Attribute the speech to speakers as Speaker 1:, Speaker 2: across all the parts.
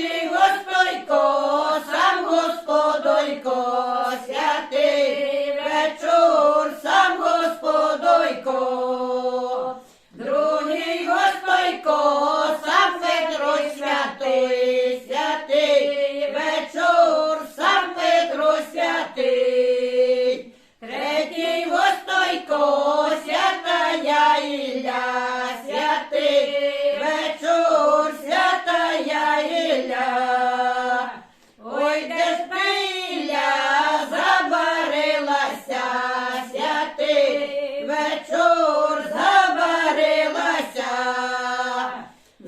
Speaker 1: Наші Господько, сам Господойко, святий вечор, сам Господойко, другий Господько, сам Петро святий, святий вечор, сам Петро святий, третій Господько, святая я Ілля,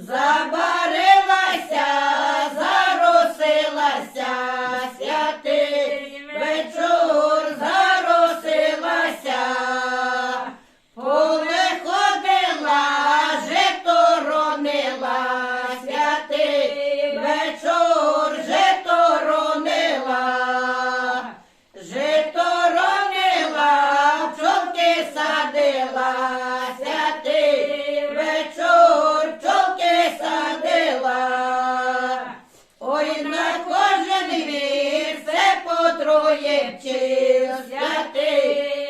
Speaker 1: Zá троє вчив святий